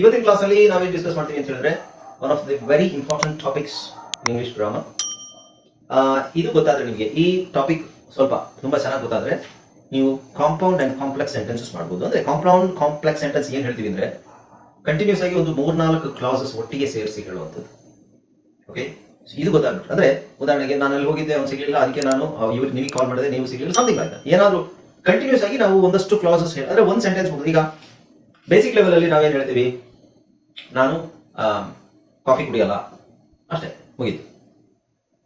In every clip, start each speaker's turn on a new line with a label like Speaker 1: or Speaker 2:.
Speaker 1: ಇವತ್ತಿನ ಕ್ಲಾಸ್ ಅಲ್ಲಿ ನಾವೇನು ಡಿಸ್ಕಸ್ ಮಾಡ್ತೀವಿ ಅಂತ ಹೇಳಿದ್ರೆ one of the very important topics English grammar ಇದು ಗೊತ್ತಾದ್ರೆ ನಿಮಗೆ, ಈ ಟಾಪಿಕ್ ಸ್ವಲ್ಪ ತುಂಬಾ ಚೆನ್ನಾಗಿ ಗೊತ್ತಾದ್ರೆ, ನೀವು ಕಾಂಪೌಂಡ್ ಅಂಡ್ ಕಾಂಪ್ಲೆಕ್ಸ್ ಸೆಂಟೆನ್ಸಸ್ ಮಾಡಬಹುದು ಅಂದ್ರೆ ಕಾಂಪೌಂಡ್ ಕಾಂಪ್ಲೆಕ್ಸ್ ಸೆಂಟೆನ್ಸ್ ಏನ್ ಹೇಳ್ತೀವಿ ಅಂದ್ರೆ ಕಂಟಿನ್ಯೂಸ್ ಆಗಿ ಒಂದು ಮೂರ್ನಾಲ್ಕು ಕ್ಲಾಸಸ್ ಒಟ್ಟಿಗೆ ಸೇರಿಸಿ ಹೇಳುವಂಥದ್ದು. ಓಕೆ ಇದು ಗೊತ್ತಾಗ್ಬಿಟ್ಟು ಅಂದ್ರೆ ಉದಾಹರಣೆಗೆ ನಾನು ಅಲ್ಲಿ ಹೋಗಿದ್ದೆ, ಅವ್ನು ಸಿಗಲಿಲ್ಲ, ಅದಕ್ಕೆ ನಾನು ಇವ್ರಿಗೆ ನಿಮಗೆ ಕಾಲ್ ಮಾಡಿದೆ, ನೀವು ಸಿಗಲಿಲ್ಲ ಸಮಥಿಂಗ್ ಆಯ್ತಾ ಏನಾದ್ರು ಕಂಟಿನ್ಯೂಸ್ ಆಗಿ ನಾವು ಒಂದಷ್ಟು ಕ್ಲಾಸಸ್ ಅಂದ್ರೆ ಒಂದು ಸೆಂಟೆನ್ಸ್ ಈಗ ಬೇಸಿಕ್ ಲೆವೆಲ್ ಅಲ್ಲಿ ನಾವೇನ್ ಹೇಳ್ತೀವಿ? ನಾನು ಕಾಫಿ ಕುಡಿಯಲ್ಲ. ಅಷ್ಟೇ, ಮುಗೀತು.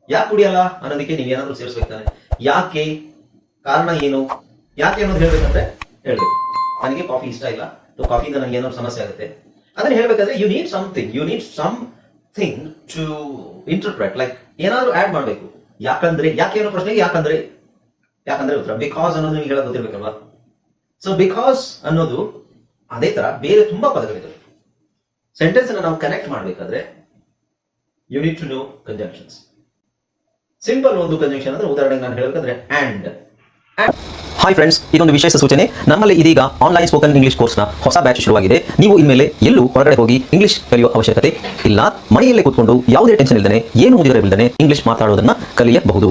Speaker 1: ಯಾಕೆ ಕುಡಿಯಲ್ಲ ಅನ್ನೋದಕ್ಕೆ ಏನಾದ್ರು ಸೇರಿಸ್ಬೇಕಾನೆ ಯಾಕೆ ಕಾರಣ ಏನು? ಯಾಕೆ ಅನ್ನೋದು ಹೇಳ್ಬೇಕಂದ್ರೆ ಹೇಳ್ಬೇಕು. ನನಗೆ ಕಾಫಿ ಇಷ್ಟ ಇಲ್ಲ. ಕಾಫಿಯಿಂದ ನನಗೆ ಏನಾದ್ರು ಸಮಸ್ಯೆ ಆಗುತ್ತೆ. ಅದನ್ನ ಹೇಳ್ಬೇಕಾದ್ರೆ you need something you need something to interpret like ಏನಾದರೂ ಆಡ್ ಮಾಡಬೇಕು. ಯಾಕಂದ್ರೆ, ಯಾಕೆ ಏನೋ ಪ್ರಶ್ನೆಗೆ ಯಾಕಂದ್ರೆ? ಯಾಕಂದ್ರೆ ಉತ್ತರ. ಬಿಕಾಸ್ ಅನ್ನೋದು ನಿಮ್ಗೆ ಹೇಳೋದು ಗೊತ್ತಿರ್ಬೇಕಲ್ವಾ? ಸೊ ಬಿಕಾಸ್ ಅನ್ನೋದು ಅದೇ ತರ ಬೇರೆ ತುಂಬಾ ಪದಗಳಿವೆ ಸೆಂಟೆನ್ಸ್ ಅನ್ನ ನಾವು ಕನೆಕ್ಟ್ ಮಾಡಬೇಕಾದ್ರೆ you need to know conjunctions simple ಒಂದು ಕಂಜಂಕ್ಷನ್ ಅಂದ್ರೆ ಉದಾಹರಣೆಗೆ ನಾನು ಹೇಳಬೇಕಾದ್ರೆ ಅಂಡ್
Speaker 2: ಹಾಯ್ ಫ್ರೆಂಡ್ಸ್ ಇದೊಂದು ವಿಶೇಷ ಸೂಚನೆ. ನಮ್ಮಲ್ಲಿ ಇದೀಗ ಆನ್ಲೈನ್ ಸ್ಪೋಕನ್ ಇಂಗ್ಲಿಷ್ ಕೋರ್ಸ್ನ ಹೊಸ ಬ್ಯಾಚ್ ಶುರುವಾಗಿದೆ. ನೀವು ಇನ್ಮೇಲೆ ಎಲ್ಲೂ ಹೊರಗಡೆ ಹೋಗಿ ಇಂಗ್ಲಿಷ್ ಕಲಿಯುವ ಅವಶ್ಯಕತೆ ಇಲ್ಲ. ಮನೆಯಲ್ಲೇ ಕೂತ್ಕೊಂಡು ಯಾವುದೇ ಟೆನ್ಷನ್ ಇಲ್ಲದೆ ಏನು ಮುಂದಿರಬಿಲ್ಲದೆ ಇಂಗ್ಲಿಷ್ ಮಾತಾಡೋದನ್ನ ಕಲಿಯಬಹುದು.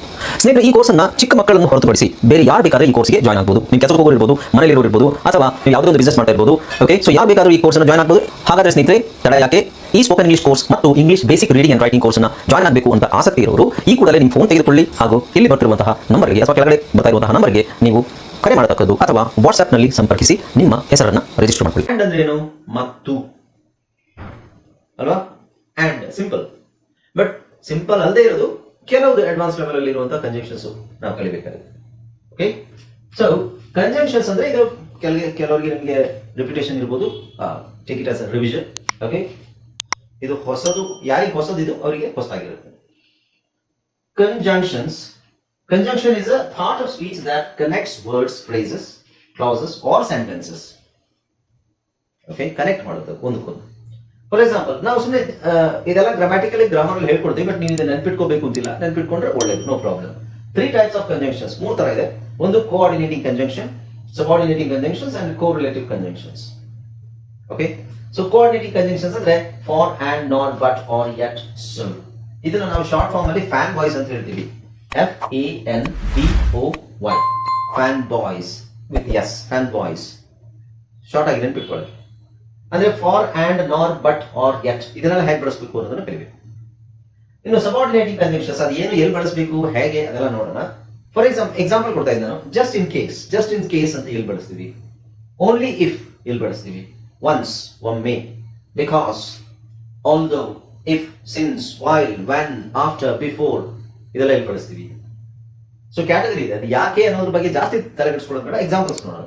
Speaker 2: ಸ್ನೇಹಿತರೆ, ಈ ಕೋರ್ಸನ್ನ ಚಿಕ್ಕ ಮಕ್ಕಳನ್ನು ಹೊರತುಪಡಿಸಿ ಬೇರೆ ಯಾರು ಬೇಕಾದ್ರೆ ಈ ಕೋರ್ಸ್ಗೆ ಜಾಯ್ನ್ ಆಗ್ಬೋದು. ನೀವು ಕೆಲಸಕ್ಕೆ ಹೋಗೋರು ಇರ್ಬೋದು ಇರೋರು ಇರ್ಬೋದು, ಅಥವಾ ನೀವು ಯಾವುದೋ ಒಂದು ಬಿಸ್ನೆಸ್ ಮಾಡ್ತಾ ಇರ್ಬೋದು ಓಕೆ ಸೊ ಯಾರು ಬೇಕಾದ್ರೂ ಈ ಕೋರ್ಸ್ನ ಜಾಯ್ನ್ ಆಗ್ಬೋದು. ಹಾಗಾದ್ರೆ ಸ್ನೇಹಿತರೆ, ತಡ ಯಾಕೆ? ಈ ಸ್ಪೋಕನ್ ಇಂಗ್ಲಿಷ್ ಕೋರ್ಸ್ ಮತ್ತು English basic reading and writing ಕೋರ್ಸ್ನ ಜಾಯ್ನ್ ಆಗಬೇಕು ಅಂತ ಆಸಕ್ತಿ ಇರೋರು, ಈ ಕೂಡಲೇ ನಿಮ್ಮ ಫೋನ್ ತೆಗೆದುಕೊಳ್ಳಿ. ಹಾಗೂ ಇಲ್ಲಿ ಬರ್ತಿರುವಂತಹ ನಂಬರ್ಗೆ ಅಥವಾ ಕೆಳಗಡೆ ಬರ್ತಾ ಇರುವಂತಹ ನಂಬರ್ಗೆ ನೀವು ಕರೆ ಮಾಡತಕ್ಕದ್ದು ಅಥವಾ ವಾಟ್ಸ್ಆ್ಯಪ್ನಲ್ಲಿ ಸಂಪರ್ಕಿಸಿ ನಿಮ್ಮ ಹೆಸರನ್ನು ರಿಜಿಸ್ಟರ್ ಮಾಡಿಕೊಳ್ಳಿ.
Speaker 1: ಅಂದ್ರೆ ಏನು ಮತ್ತು. ಅಲ್ವಾ? ಸಿಂಪಲ್ ಬಟ್ ಸಿಂಪಲ್ ಅಲ್ಲದೆ ಇರೋದು ಕೆಲವು ಅಡ್ವಾನ್ಸ್ ಲೆವೆಲ್ ಅಲ್ಲಿ ಇರುವಂತಹ ಕಂಜಂಕ್ಷನ್ಸ್ ನಾವು ಕಲಿಬೇಕಾಗುತ್ತೆ. ಓಕೆ ಸೊ ಕಂಜಂಕ್ಷನ್ಸ್ ಅಂದ್ರೆ ಇದು ಕೆಲ ಕೆಲವರಿಗೆ ನಿಮಗೆ ರಿಪಿಟೇಷನ್ ಇರ್ಬೋದು. Take it as revision okay ಇದು ಹೊಸದು, ಯಾರಿಗೆ ಹೊಸದು ಇದು? ಅವರಿಗೆ ಹೊಸದಾಗಿರುತ್ತೆ. Conjunctions conjunction is a thought of speech that connects words phrases clauses or sentences okay connect ಮಾಡುತ್ತೆ, ಒಂದಕ್ಕೊಂದು. ಫಾರ್ ಎಕ್ಸಾಂಪಲ್ ನಾವು ಸುಮ್ಮನೆ ಇದೆಲ್ಲ ಗ್ರಾಮ್ಯಾಟಿಕಲಿ ಗ್ರಾಮರ್ ಹೇಳ್ಕೊಡ್ತೀವಿ ಬಟ್ ನೀವು ನೆನ್ಪಿಟ್ಕೋಬೇಕು ಅಂತಿಲ್ಲ. ನೆನ್ಪಿಟ್ಕೊಂಡ್ರೆ ಒಳ್ಳೇದು no problem three types of conjunctions ಮೂರ್ ತರ ಇದೆ. ಒಂದು coordinating conjunction subordinating conjunctions and correlative conjunctions okay so coordinating conjunctions ಅಂದ್ರೆ for and not but or yet so ಇದನ್ನ ನಾವು ಶಾರ್ಟ್ ಫಾರ್ಮ್ ಅಲ್ಲಿ ಫ್ಯಾನ್ ಬಾಯ್ಸ್ ಅಂತ ಹೇಳ್ತೀವಿ. F A N B O Y FANBOYS with S FANBOYS short ಆಗಿ ನೆನ್ಪಿಟ್ಕೊಳ್ಳಿ. ಅಂದ್ರೆ for and nor but or yet ಇದನ್ನೆಲ್ಲ ಹೇಗೆ ಬಳಸಬೇಕು ಅನ್ನೋದನ್ನ ಕಲಿಬೇಕು. ಇನ್ನು ಸಬಾರ್ಡಿನೇಟಿಂಗ್ ಕನ್ವೆನ್ಷನ್ಸ್ ಅದು ಏನು, ಎಲ್ಲಿ ಬಳಸಬೇಕು, ಹೇಗೆ, ಅದೆಲ್ಲ ನೋಡೋಣ. ಫಾರ್ ಎಕ್ಸಾಂಪಲ್ ಎಕ್ಸಾಂಪಲ್ ಕೊಡ್ತಾ ಇದ್ದೆ just in case just in case ಅಂತ ಎಲ್ಲಿ ಬಳಸ್ತೀವಿ? ಓನ್ಲಿ ಇಫ್ ಎಲ್ಲಿ ಬಳಸ್ತೀವಿ? ಒನ್ಸ್ ಒಮ್ಮೆ. Because although if since while when after before ಇದೆಲ್ಲ ಎಲ್ಲಿ ಬಳಸ್ತೀವಿ? ಸೊ ಕ್ಯಾಟಗರಿ ಇದೆ. ಅದು ಯಾಕೆ ಅನ್ನೋದ್ರ ಬಗ್ಗೆ ಜಾಸ್ತಿ ತಲೆ ಕೆಡಿಸ್ಕೊಳ್ಳೋದು ಬೇಡ. ಎಕ್ಸಾಂಪಲ್ಸ್ ನೋಡೋಣ.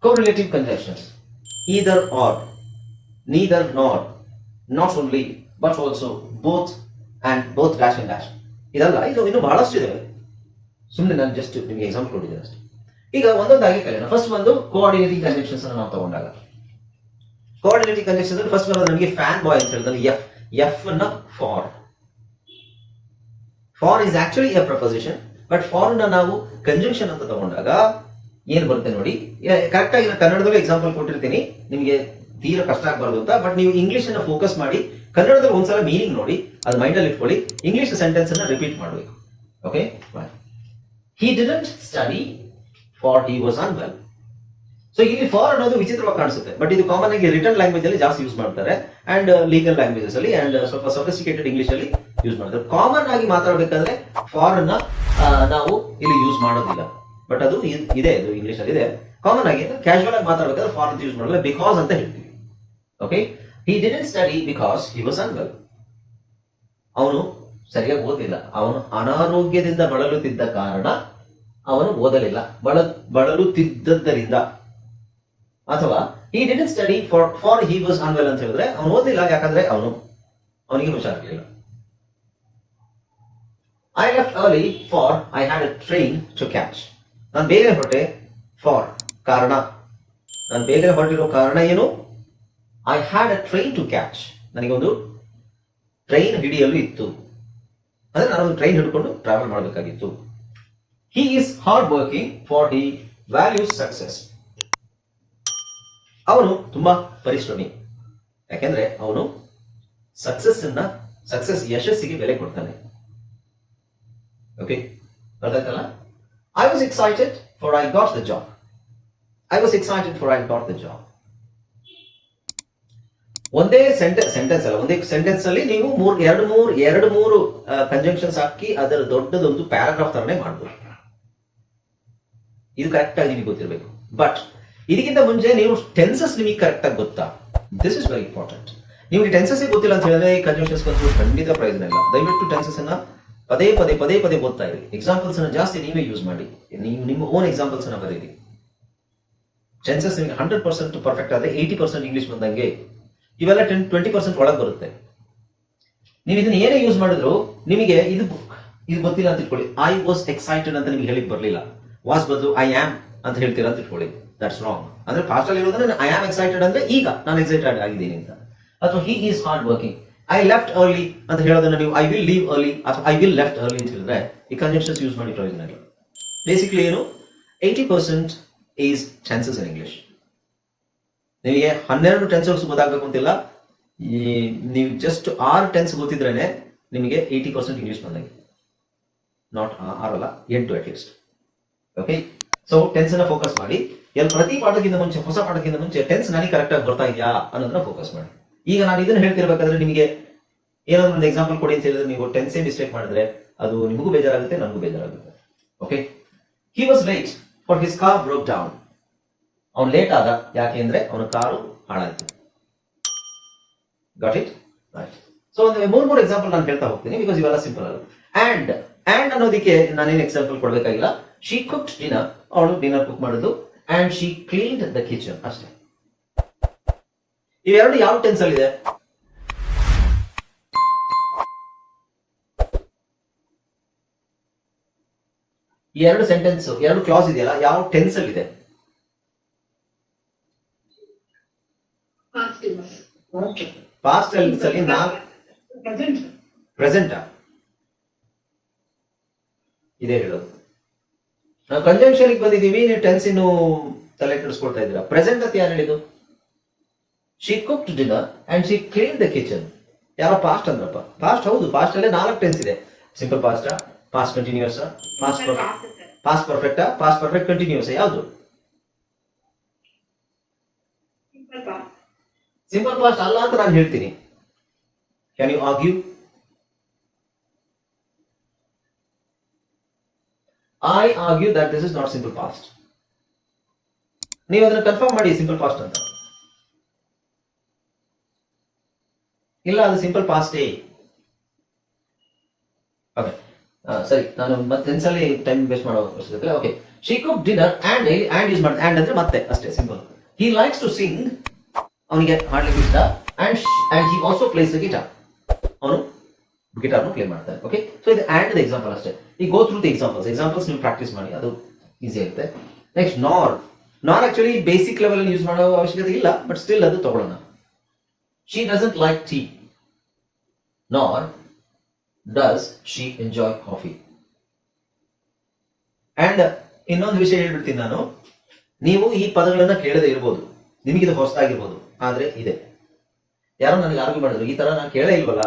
Speaker 1: Correlative conjunctions either or neither nor not only but also both, and both dash and dash ಇದಲ್ಲ ಇದು ಇನ್ನು ಬಹಳಷ್ಟು ಇದೆ. ಸುಮ್ಮನೆ ನಾನು ಜಸ್ಟ್ ನಿಮಗೆ ಎಕ್ಸಾಂಪಲ್ ಕೊಟ್ಟಿದ್ದೇನೆ ಅಷ್ಟೇ. ಈಗ ಒಂದೊಂದಾಗಿ ಕಲಿಯೋಣ. ಫಸ್ಟ್ ಒಂದು ಕೋಆರ್ಡಿನೇಟಿಂಗ್ ಕಂಜಂಕ್ಷನ್ಸ್ ಅನ್ನು ನಾವು ತಗೊಂಡಾಗ. ಕೋಆರ್ಡಿನೇಟಿಂಗ್ ಕಂಜಂಕ್ಷನ್ಸ್ ಫಸ್ಟ್ ಬರೋದು ನಮಗೆ ಫ್ಯಾನ್ ಬಾಯ್ ಅಂತ ಹೇಳಿದ್ರೆ F ಎಫ್ನ for for is actually a preposition but ಫಾರ್ನ ನಾವು ಕಂಜಂಕ್ಷನ್ ಅಂತ ತಗೊಂಡಾಗ ಏನ್ ಬರುತ್ತೆ ನೋಡಿ. ಕರೆಕ್ಟ್ ಆಗಿ ನಾನು ಕನ್ನಡದಲ್ಲೂ ಎಕ್ಸಾಂಪಲ್ ಕೊಟ್ಟಿರ್ತೀನಿ. ನಿಮಗೆ ತೀರಾ ಕಷ್ಟ ಆಗಬಾರ್ದು ಅಂತ ಬಟ್ ನೀವು ಇಂಗ್ಲಿಷ್ ಅನ್ನ ಫೋಕಸ್ ಮಾಡಿ, ಕನ್ನಡದಲ್ಲಿ ಒಂದ್ಸಲ ಮೀನಿಂಗ್ ನೋಡಿ, ಅದು ಮೈಂಡ್ ಅಲ್ಲಿ ಇಟ್ಕೊಳ್ಳಿ ಇಂಗ್ಲಿಷ್ ಸೆಂಟೆನ್ಸ್ ಅನ್ನ ರಿಪೀಟ್ ಮಾಡಬೇಕು. Okay he didn't study for he was unwell so ಇಲ್ಲಿ ಫಾರ್ ಅನ್ನೋದು ವಿಚಿತ್ರವಾಗಿ ಕಾಣಿಸುತ್ತೆ ಬಟ್ ಇದು ಕಾಮನ್ ಆಗಿ ರಿಟರ್ನ್ ಲ್ಯಾಂಗ್ವೇಜ್ ಅಲ್ಲಿ ಜಾಸ್ತಿ ಯೂಸ್ ಮಾಡ್ತಾರೆ ಅಂಡ್ ಲೀಗಲ್ ಲ್ಯಾಂಗ್ವೇಜಸ್ ಅಲ್ಲಿ ಅಂಡ್ ಸ್ವಲ್ಪ ಸೊಫಿಸ್ಟಿಕೇಟೆಡ್ ಇಂಗ್ಲಿಷ್ ಅಲ್ಲಿ ಯೂಸ್ ಮಾಡ್ತಾರೆ. ಕಾಮನ್ ಆಗಿ ಮಾತಾಡಬೇಕಾದ್ರೆ ಫಾರ್ ಅನ್ನ ನಾವು ಇಲ್ಲಿ ಯೂಸ್ ಮಾಡೋದಿಲ್ಲ. ಬಟ್ ಅದು ಇದೆ, ಇದು ಇಂಗ್ಲಿಷ್ ಅಲ್ಲಿ ಇದೆ ಕಾಮನ್ ಆಗಿ ಕ್ಯಾಶುವಲ್ ಆಗಿ ಮಾತಾಡಬೇಕಾದ್ರೆ ಫಾರ್ ಅಂತ ಯೂಸ್ ಮಾಡಲ್ಲ ಬಿಕಾಸ್ ಅಂತ ಹೇಳ್ತೀವಿ. Okay he didn't study because he was unwell ಅವನು ಸರಿಯಾಗಿ ಓದಿಲ್ಲ ಅವನು ಅನಾರೋಗ್ಯದಿಂದ ಬಳಲುತ್ತಿದ್ದ ಕಾರಣ ಅವನು ಓದಲಿಲ್ಲ. ಬಳ, ಬಳಲುತ್ತಿದ್ದದ್ದರಿಂದ. ಅಥವಾ ಈ didn't study for for he was unwell ಅಂತ ಹೇಳಿದ್ರೆ ಅವನು ಓದಿಲ್ಲ ಯಾಕಂದ್ರೆ ಅವನು, ಅವನಿಗೆ ಹುಷಾರಿರಲಿಲ್ಲ I left early for I had a train to catch ನಾನು ಬೇಗ ಹೊರಟೆ ಫಾರ್ ಕಾರಣ. ನಾನು ಬೇಗನೆ ಹೊರಟಿರೋ ಕಾರಣ ಏನು? I had a train to catch ನನಗೆ ಒಂದು ಟ್ರೈನ್ ಹಿಡಿಯಲು ಇತ್ತು. ಅಂದ್ರೆ ಒಂದು ಟ್ರೈನ್ ಹಿಡ್ಕೊಂಡು ಟ್ರಾವೆಲ್ ಮಾಡಬೇಕಾಗಿತ್ತು. He is hard working for he values success ಅವನು ತುಂಬಾ ಪರಿಶ್ರಮಿ. ಯಾಕೆಂದ್ರೆ ಅವನು ಸಕ್ಸಸ್ ಅನ್ನ ಸಕ್ಸಸ್ ಯಶಸ್ಸಿಗೆ ಬೆಲೆ ಕೊಡ್ತಾನೆ. Okay ಅರ್ಥಾಯ್ತಲ್ಲ? I was excited for I got the job I was excited for I got the job ಒಂದೇ ಸೆಂಟೆನ್ಸ್ ಸೆಂಟೆನ್ಸ್ ಅಲ್ಲ, ಒಂದೇ ಸೆಂಟೆನ್ಸ್ ಅಲ್ಲಿ ನೀವು ಮೂರ್, ಎರಡು ಮೂರು ಎರಡು ಮೂರು ಕಂಜಂಕ್ಷನ್ಸ್ ಹಾಕಿ ಅದರ ದೊಡ್ಡದೊಂದು ಪ್ಯಾರಾಗ್ರಾಫ್ ತರನೇ ಮಾಡಬಹುದು ಇದು ಕರೆಕ್ಟ್ ಆಗಿ ನಿಮಗೆ ಗೊತ್ತಿರಬೇಕು. ಬಟ್ ಇದಕ್ಕಿಂತ ಮುಂಚೆ ನೀವು ಟೆನ್ಸಸ್ ನಿಮಗೆ ಕರೆಕ್ಟ್ ಆಗಿ ಗೊತ್ತಾ? ದಿಸ್ ಇಸ್ ವೆರಿ ಇಂಪಾರ್ಟೆಂಟ್ ನಿಮಗೆ ಟೆನ್ಸಸ್ ಗೊತ್ತಿಲ್ಲ ಅಂತ ಹೇಳಿದ್ರೆ ಈ ಕಂಜಂಕ್ಷನ್ಸ್ ಖಂಡಿತ ಪ್ರಯೋಜನ ಇಲ್ಲ. ದಯವಿಟ್ಟು ಟೆನ್ಸಸ್ ಅನ್ನ ಪದೇ ಪದೇ ಪದೇ ಪದೇ ಓದ್ತಾ ಇರಿ. ಎಕ್ಸಾಂಪಲ್ಸ್ ಅನ್ನ ಜಾಸ್ತಿ ನೀವೇ ಯೂಸ್ ಮಾಡಿ. ನೀವು ನಿಮ್ಮ ಓನ್ ಎಕ್ಸಾಂಪಲ್ಸ್ ಅನ್ನ ಬರೀರಿ ಟೆನ್ಸಸ್ ನಿಮಗೆ ಹಂಡ್ರೆಡ್ ಪರ್ಸೆಂಟ್ ಪರ್ಫೆಕ್ಟ್ ಆದ್ರೆ ಏಯ್ಟಿ ಪರ್ಸೆಂಟ್ ಇಂಗ್ಲಿಷ್ ಬಂದಂಗೆ ಇವೆಲ್ಲ ಟೆನ್ ಟ್ವೆಂಟಿ ಪರ್ಸೆಂಟ್ ಒಳಗೆ ಬರುತ್ತೆ. ನೀವು ಇದನ್ನ ಏನೇ ಯೂಸ್ ಮಾಡಿದ್ರು ನಿಮಗೆ ಇದು ಇದು ಗೊತ್ತಿಲ್ಲ ಅಂತ ಇಟ್ಕೊಳ್ಳಿ. ಐ ವಾಸ್ ಎಕ್ಸೈಟೆಡ್ ಅಂತ ನಿಮ್ಗೆ ಹೇಳಿಕ್ ಬರಲಿಲ್ಲ. ವಾಸ್ ಬದಲು ಐ ಆಮ್ ಅಂತ ಹೇಳ್ತೀರಾ ಅಂತ ಇಟ್ಕೊಳ್ಳಿ. ದಟ್ಸ್ ರಾಂಗ್ ಅಂದ್ರೆ ಫಾಸ್ಟ್ ಅಲ್ಲಿ ಇರೋದ್ರೆ ಐ ಆಮ್ ಎಕ್ಸೈಟೆಡ್ ಅಂದ್ರೆ ಈಗ ನಾನು ಎಕ್ಸೈಟೆಡ್ ಆಗಿದ್ದೀನಿ ಅಂತ. ಅಥವಾ he is hard working I left early ಅಂತ ಹೇಳೋದನ್ನ ನೀವು ಐ ವಿಲ್ ಲೀವ್ ಅರ್ಲಿ ಅಥವಾ ಐ ವಿಲ್ ಲೆಫ್ಟ್ ಅರ್ಲಿ ಅಂತ ಹೇಳಿದ್ರೆ ಈ ಕಂಜಂಕ್ಷನ್ಸ್ ಯೂಸ್ ಮಾಡಿ ಪ್ರಯೋಜನ ಇಲ್ಲ. ಬೇಸಿಕ್ಲಿ ಏನು? Eighty percent is chances in English ನಿಮಗೆ ಹನ್ನೆರಡು ಟೆನ್ಸಲ್ಸ್ ಗೊತ್ತಾಗಬೇಕು ಅಂತಿಲ್ಲ. ಈ ನೀವು ಜಸ್ಟ್ ಆರು ಟೆನ್ಸ್ ಗೊತ್ತಿದ್ರೇನೆ ನಿಮಗೆ ಏಯ್ಟಿ ಪರ್ಸೆಂಟ್ ಇಂಗ್ಲಿಷ್ ಬಂದಂಗೆ. ನಾಟ್ ಆರಲ್ಲ ಎಂಟು at least okay so tense ಅನ್ನ ಫೋಕಸ್ ಮಾಡಿ. ಎಲ್ಲಿ ಪ್ರತಿ ಪಾಠಕ್ಕಿಂತ ಮುಂಚೆ, ಹೊಸ ಪಾಠಕ್ಕಿಂತ ಮುಂಚೆ ಟೆನ್ಸ್ ನನಗೆ ಕರೆಕ್ಟ್ ಆಗಿ ಬರ್ತಾ ಇದೆಯಾ ಅನ್ನೋದನ್ನ ಫೋಕಸ್ ಮಾಡಿ. ಈಗ ನಾನು ಇದನ್ನ ಹೇಳ್ತಿರ್ಬೇಕಾದ್ರೆ ನಿಮಗೆ ಏನಾದ್ರು ಒಂದು ಎಕ್ಸಾಂಪಲ್ ಕೊಡಿ ಅಂತ ಹೇಳಿದ್ರೆ ನೀವು ಟೆನ್ಸೇ ಮಿಸ್ಟೇಕ್ ಮಾಡಿದ್ರೆ ಅದು ನಿಮಗೂ ಬೇಜಾರಾಗುತ್ತೆ ನನಗೂ ಬೇಜಾರಾಗುತ್ತೆ. Okay he was light for his car broke down ಅವ್ನು ಲೇಟ್ ಆದ. ಯಾಕೆ ಅಂದ್ರೆ ಅವನ ಕಾರು ಹಾಳಾಯ್ತು. ಗಟ್ ಇಟ್ ಸೊ ಒಂದು ಮೂರ್, ಮೂರು ಎಕ್ಸಾಂಪಲ್ ನಾನು ಹೇಳ್ತಾ ಹೋಗ್ತೀನಿ ಬಿಕಾಸ್ ಇವೆಲ್ಲ ಸಿಂಪಲ್ ಅಲ್ಲ ಅಂಡ್ ಆ್ಯಂಡ್ ಅನ್ನೋದಕ್ಕೆ ನಾನೇನು ಎಕ್ಸಾಂಪಲ್ ಕೊಡಬೇಕಾಗಿಲ್ಲ. ಶಿ ಕುಕ್ಡ್ ಡಿನ್ನರ್ ಅವಳು ಡಿನ್ನರ್ ಕುಕ್ ಮಾಡೋದು. And she cleaned the kitchen ಅಷ್ಟೇ. ಇವೆರಡು ಯಾವ ಟೆನ್ಸ್ ಅಲ್ಲಿ ಇದೆ? ಎರಡು ಸೆಂಟೆನ್ಸ್ ಎರಡು ಕ್ಲಾಸ್ ಇದೆಯಲ್ಲ, ಯಾವ ಟೆನ್ಸ್ ಅಲ್ಲಿ ಇದೆ? ಪಾಸ್ಟ್ ಅಲ್ಲಿ ನಾ
Speaker 3: Present.
Speaker 1: ಪ್ರೆಸೆಂಟ್ ಇದೇ ಹೇಳೋದು. ನಾವು ಕಂಜಂಕ್ಷನ್ ಬಂದಿದ್ದೀವಿ ನೀವು ಟೆನ್ಸ್ ಇನ್ನು ತಲೆ ಕೆಡಿಸ್ಕೊಳ್ತಾ ಇದ್ದೀರಾ. ಪ್ರೆಸೆಂಟ್ ಅಂತ ಯಾರು ಹೇಳಿದ್ದು? She cook dinner and she clean the kitchen ಯಾರೋ ಪಾಸ್ಟ್ ಅಂದ್ರಪ್ಪ. ಪಾಸ್ಟ್ ಹೌದು ಪಾಸ್ಟ್ ಅಲ್ಲೇ ನಾಲ್ಕು ಟೆನ್ಸ್ ಇದೆ. Simple past past continuous past
Speaker 3: perfect
Speaker 1: past ಪರ್ಫೆಕ್ಟಾ past perfect continuous ಯಾವುದು? ಸಿಂಪಲ್ ಪಾಸ್ಟ್ ಅಲ್ಲ ಅಂತ ನಾನು ಹೇಳ್ತೀನಿ. Can you argue I argue that this is not simple past ನೀವು ಅದನ್ನ ಕನ್ಫರ್ಮ್ ಮಾಡಿ ಸಿಂಪಲ್ ಪಾಸ್ಟ್ ಅಂತ. ಇಲ್ಲ, ಅದು ಸಿಂಪಲ್ ಪಾಸ್ಟ್ ಓಕೆ ಸರಿ, ನಾನು ಮತ್ತೆ ಟೈಮ್ ವೇಸ್ಟ್ ಮಾಡೋ okay she cook dinner and and use ಮಾಡಿ ಅಂದ್ರೆ ಮತ್ತೆ, ಅಷ್ಟೇ simple he likes to sing ಅವನಿಗೆ ಹಾಡ್ಲಿಕ್ಕೆ ಇಷ್ಟ. And and he also plays guitar ಅವನು ಗಿಟಾರ್ನು ಪ್ಲೇ ಮಾಡ್ತಾರೆ ಓಕೆ ಸೊ ಇದು ಆ್ಯಂಡ್ ಎಕ್ಸಾಂಪಲ್ ಅಷ್ಟೇ. ಈ go through the examples examples ನೀವು ಪ್ರಾಕ್ಟೀಸ್ ಮಾಡಿ, ಅದು ಈಸಿ ಆಗುತ್ತೆ. Next nor nor actually basic level use ಮಾಡೋ ಅವಶ್ಯಕತೆ ಇಲ್ಲ ಬಟ್ ಸ್ಟಿಲ್ ಅದು ತಗೊಳ್ಳೋಣ. She doesn't like tea nor does she enjoy coffee and ಇನ್ನೊಂದು ವಿಷಯ ಹೇಳ್ಬಿಡ್ತೀನಿ ನಾನು. ನೀವು ಈ ಪದಗಳನ್ನ ಕೇಳದೆ ಇರ್ಬೋದು. ನಿಮಗಿದು ಹೊಸದಾಗಿರ್ಬೋದು. ಆದ್ರೆ ಇದೆ. ಯಾರೋ ನನಗೆ ಆರ್ಗ್ಯೂ ಮಾಡಿದ್ರು, ಈ ತರ ನಾನು ಕೇಳೇ ಇಲ್ವಲ್ಲ?